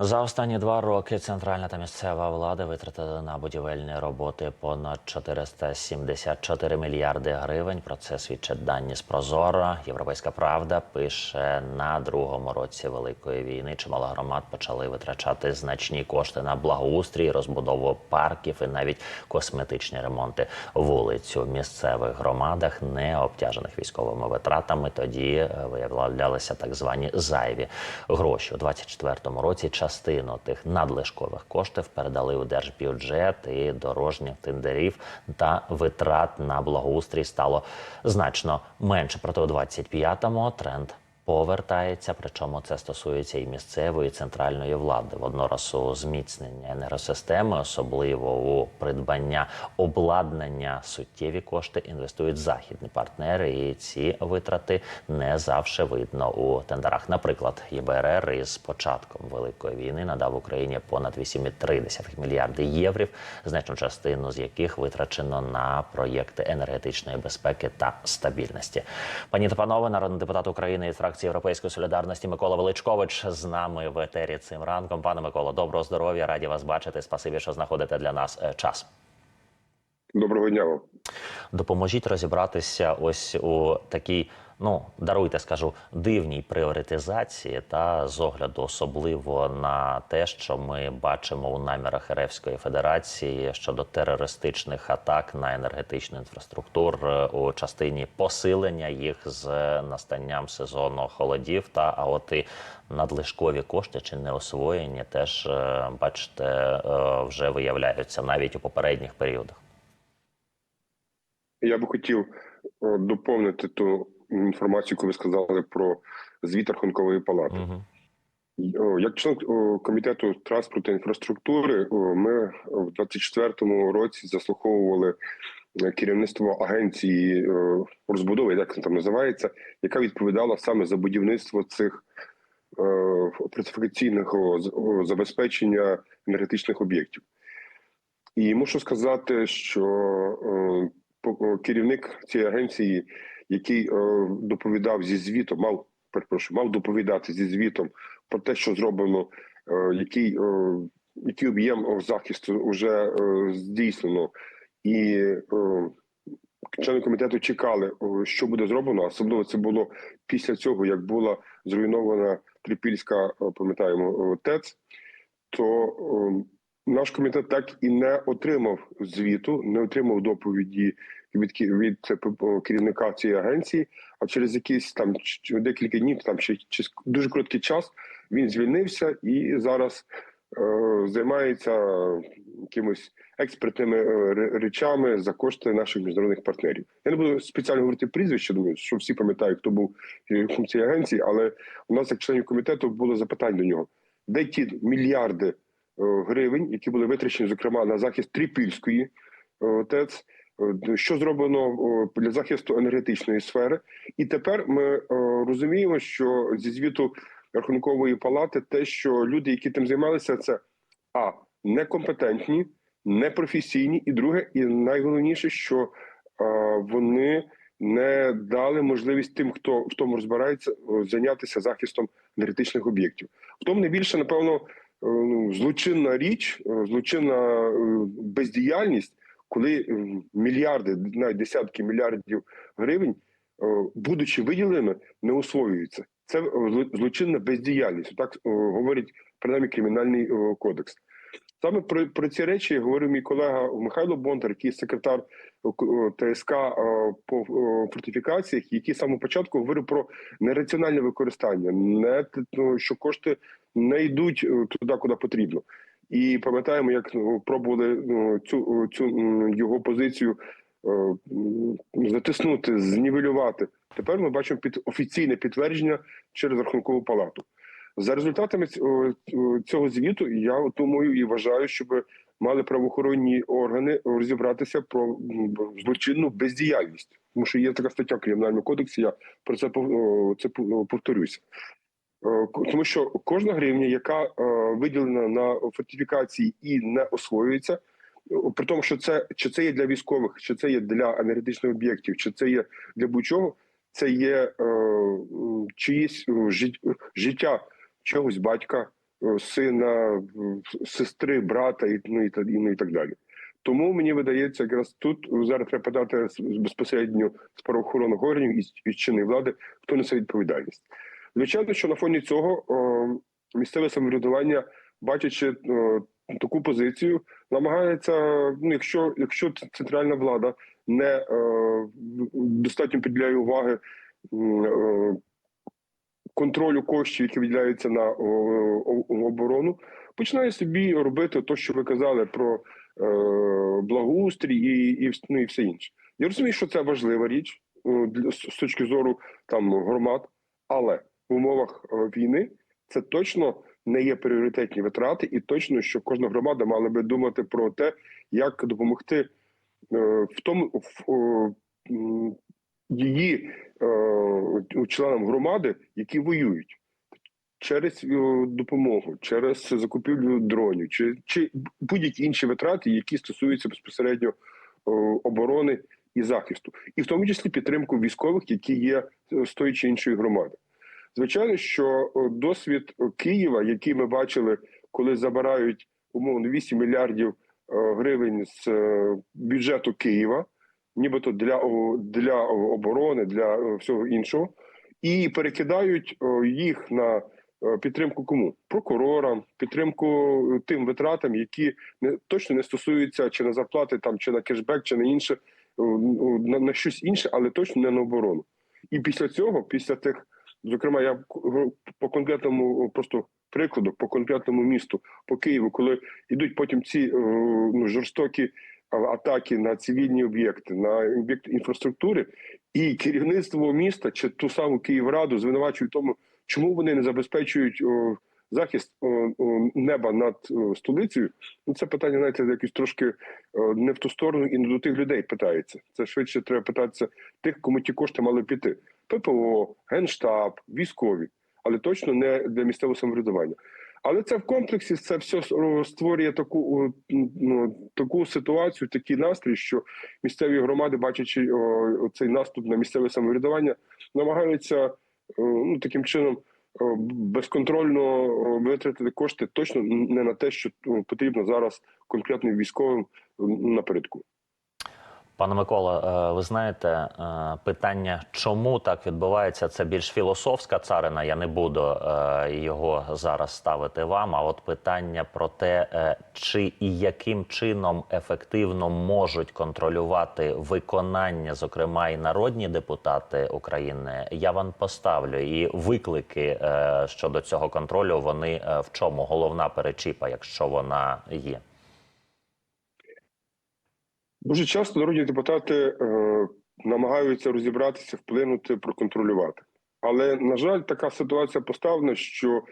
За останні два роки центральна та місцева влада витратили на будівельні роботи понад 474 мільярди гривень. Про це свідчать дані з Прозоро. Європейська правда пише на другому році великої війни. Чимало громад почали витрачати значні кошти на благоустрій, розбудову парків і навіть косметичні ремонти вулиць у місцевих громадах, не обтяжених військовими витратами. Тоді виявлялися так звані зайві гроші у 24-му році. Частину тих надлишкових коштів передали у держбюджет і дорожніх тендерів та витрат на благоустрій стало значно менше. Проте у 25-му тренд повертається. Причому це стосується і місцевої і центральної влади. Воднораз у зміцнення енергосистеми, особливо у придбання обладнання, суттєві кошти інвестують західні партнери, і ці витрати не завжди видно у тендерах. Наприклад, ЄБРР із початком великої війни надав Україні понад 8,3 мільярди євро, значну частину з яких витрачено на проєкти енергетичної безпеки та стабільності. Пані та панове, народний депутат України від фракції Європейської солідарності Микола Величкович з нами в етері цим ранком. Пане Миколо, доброго здоров'я, раді вас бачити. Спасибі, що знаходите для нас е, час. Доброго дня вам. Допоможіть розібратися ось у такій, ну даруйте, скажу, дивній пріоритизації та з огляду особливо на те, що ми бачимо у намірах Еревської Федерації щодо терористичних атак на енергетичну інфраструктуру е, у частині посилення їх з настанням сезону холодів. Та а от і надлишкові кошти чи не освоєні, теж е, бачите, е, вже виявляються навіть у попередніх періодах. Я би хотів доповнити ту інформацію, яку ви сказали про звіт Рахункової палати. Угу. О, Як член комітету транспорту та інфраструктури, ми в 24-му році заслуховували е, керівництво агенції розбудови, як це там називається, яка відповідала саме за будівництво цих е, фортифікаційного забезпечення енергетичних об'єктів. І мушу сказати, що керівник цієї агенції, який е, доповідав зі звітом, мав перепрошую, мав доповідати зі звітом про те, що зроблено, е, який, е, який об'єм захисту вже здійснено, і члени комітету чекали, що буде зроблено. Особливо це було після цього, як була зруйнована Трипільська, пам'ятаємо, ТЕЦ, то наш комітет так і не отримав звіту, не отримав доповіді від від е, керівника цієї агенції. А через якісь там декілька днів, там ще чи дуже короткий час, він звільнився і зараз е, займається якимось експертними е, речами за кошти наших міжнародних партнерів. Я не буду спеціально говорити прізвище, думаю, що всі пам'ятають, хто був керівником цієї агенції, але у нас, як членів комітету, було запитання до нього: де ті мільярди? е, гривень, які були витрачені, зокрема, на захист Трипільської е, ТЕЦ, е, що зроблено е, для захисту енергетичної сфери. І тепер ми е, розуміємо, що зі звіту рахункової палати те, що люди, які тим займалися, це а некомпетентні, непрофесійні, і друге, і найголовніше, що е, вони не дали можливість тим, хто в тому розбирається, е, зайнятися захистом енергетичних об'єктів. В тому найбільше, напевно, е, ну, злочинна річ, е, злочинна е, бездіяльність, коли е, мільярди, навіть десятки мільярдів гривень, е, будучи виділеними, не освоюються. Це е, злочинна бездіяльність. Так говорить принаймні кримінальний кодекс. Саме про, про ці речі говорив мій колега Михайло Бондар, який секретар ТСК по фортифікаціях, який самого початку говорив про нераціональне використання, не ну, що кошти не йдуть туди, куди потрібно. І пам'ятаємо, як ну, пробували ну, цю, цю його позицію е, затиснути, знівелювати. Тепер ми бачимо під офіційне підтвердження через рахункову палату. За результатами цього звіту, я думаю і вважаю, щоб мали правоохоронні органи розібратися про злочинну бездіяльність. Тому що є така стаття в кримінальному кодексі. Я про це це повторюся. Е, Тому що кожна гривня, яка е, виділена на фортифікації і не освоюється, при тому, що це чи це є для військових, чи це є для енергетичних об'єктів, чи це є для будь-чого, це є е, чиїсь життя чогось батька, сина, сестри, брата і, ну, і, ну, і так далі. Тому мені видається, якраз тут зараз треба питати безпосередньо з правоохоронних органів і з чинної влади, хто несе відповідальність. Звичайно, що на фоні цього о, місцеве самоврядування, бачачи о, таку позицію, намагається, ну якщо, якщо центральна влада не достатньо приділяє уваги контролю коштів, які виділяються на о, о- оборону, починає собі робити те, що ви казали про е, благоустрій і, і, ну, і все інше. Я розумію, що це важлива річ з з точки зору там громад, але в умовах е, війни це точно не є пріоритетні витрати, і точно, що кожна громада мала би думати про те, як допомогти е, в тому в, її е, членам громади, які воюють. Через допомогу, через закупівлю дронів, чи, чи будь-які інші витрати, які стосуються безпосередньо оборони і захисту, і в тому числі підтримку військових, які є з тої чи іншої громади. Звичайно, що е, досвід е, Києва, який ми бачили, коли забирають умовно 8 мільярдів е, гривень з бюджету Києва, нібито для, для оборони, для всього іншого, і перекидають їх на підтримку кому? Прокурорам, підтримку тим витратам, які не точно не стосуються чи на зарплати, там чи на кешбек, чи на інше, на, на щось інше, але точно не на оборону. І після цього, після тих, зокрема, я по конкретному просто прикладу, по конкретному місту, по Києву, коли йдуть потім ці ну, жорстокі атаки на цивільні об'єкти, на об'єкти інфраструктури, і керівництво міста чи ту саму Київраду звинувачують тому, чому вони не забезпечують захист неба над столицею. Ну це питання, знаєте, якось трошки не в ту сторону і не до тих людей питається. Це швидше треба питатися тих, кому ті кошти мали піти: ППО, генштаб, військові, але точно не для місцевого самоврядування. Але це в комплексі це все створює таку ну, таку ситуацію, такий настрій, що місцеві громади, бачачи цей наступ на місцеве самоврядування, намагаються ну таким чином безконтрольно витратити кошти точно не на те, що потрібно зараз конкретним військовим напередку. Пане Микола, е, ви знаєте, е, питання, чому так відбувається, це більш філософська царина. Я не буду е, його зараз ставити вам. А от питання про те, чи і яким чином ефективно можуть контролювати виконання, зокрема і народні депутати України, я вам поставлю. І виклики щодо цього контролю вони в чому головна перечіпа, якщо вона є. Дуже часто народні депутати е, намагаються розібратися, вплинути, проконтролювати. Але на жаль, така ситуація поставлена, що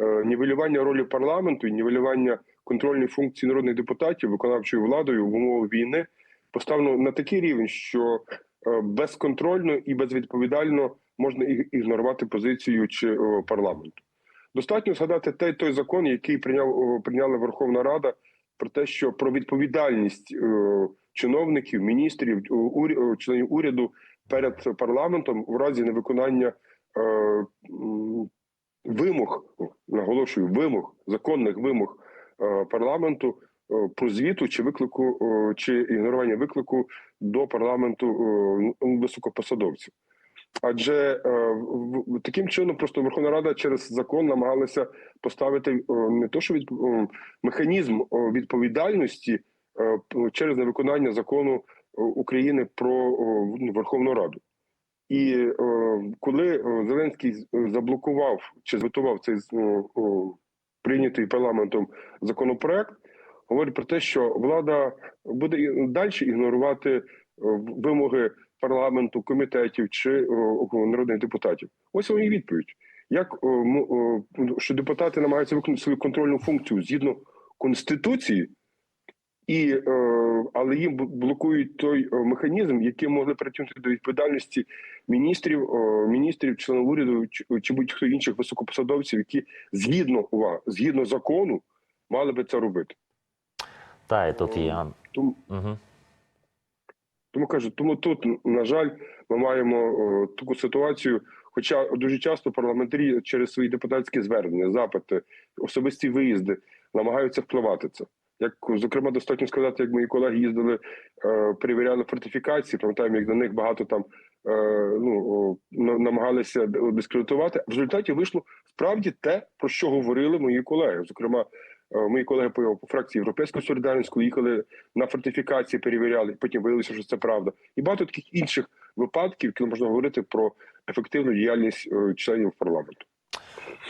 е, нівелювання ролі парламенту і нівелювання контрольної функції народних депутатів виконавчою владою в умовах війни поставлено на такий рівень, що е, безконтрольно і безвідповідально можна ігнорувати позицію чи е, парламенту. Достатньо згадати той той закон, який прийняв прийняла Верховна Рада, про те, що про відповідальність е, чиновників, міністрів, членів уряду перед парламентом в разі невиконання е, вимог, наголошую, вимог законних вимог е, парламенту е, про звіту чи виклику о, чи ігнорування виклику до парламенту о, високопосадовців. Адже е, таким чином просто Верховна Рада через закон намагалася поставити не то, що від механізм відповідальності е, через невиконання закону України про ну, Верховну Раду. І е, коли е, Зеленський заблокував чи звітував цей прийнятий парламентом законопроект, говорить про те, що влада буде далі ігнорувати е, вимоги парламенту, комітетів чи народних депутатів. Ось вам відповідь. Як що депутати намагаються виконати свою контрольну функцію згідно конституції, і е, але їм блокують той е, механізм, який могли притягнути до відповідальності міністрів, е, міністрів, членів уряду чи, чи будь-хто інших високопосадовців, які згідно увага, згідно закону мали би це робити. Та і тут є. Тому Угу. Тому кажу, тому тут, на жаль, ми маємо о, таку ситуацію, Хоча дуже часто парламентарі через свої депутатські звернення, запити, особисті виїзди намагаються впливати це. Як зокрема достатньо сказати, як мої колеги їздили, е, перевіряли фортифікації, пам'ятаємо, як на них багато там е, ну намагалися дискредитувати. В результаті вийшло справді те, про що говорили мої колеги. Зокрема, е, мої колеги по, по фракції Європейської солідарності їхали на фортифікації, перевіряли, потім виявилося, що це правда. І багато таких інших випадків, коли можна говорити про ефективну діяльність е, членів парламенту.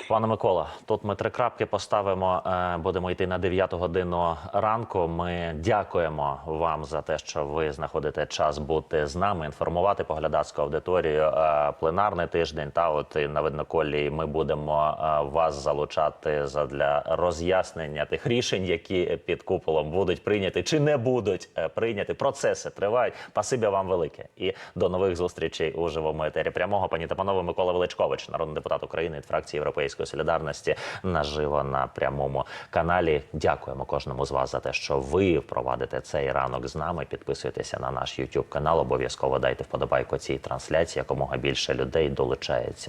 Пане Микола, тут ми три крапки поставимо. е, Будемо йти на 9 годину ранку. Ми дякуємо вам за те, що ви знаходите час бути з нами, інформувати поглядацьку аудиторію. Е, Пленарний тиждень та от на видноколі ми будемо е, вас залучати для роз'яснення тих рішень, які під куполом будуть прийняті чи не будуть прийняті. Процеси тривають. Пасибі вам велике і до нових зустрічей у живому етері. Прямого пані та панове Микола Величкович, народний депутат України від фракції Європейської солідарності, наживо на прямому каналі. Дякуємо кожному з вас за те, що ви впровадите цей ранок з нами. Підписуйтеся на наш YouTube канал. Обов'язково дайте вподобайку цій трансляції. Якомога більше людей долучається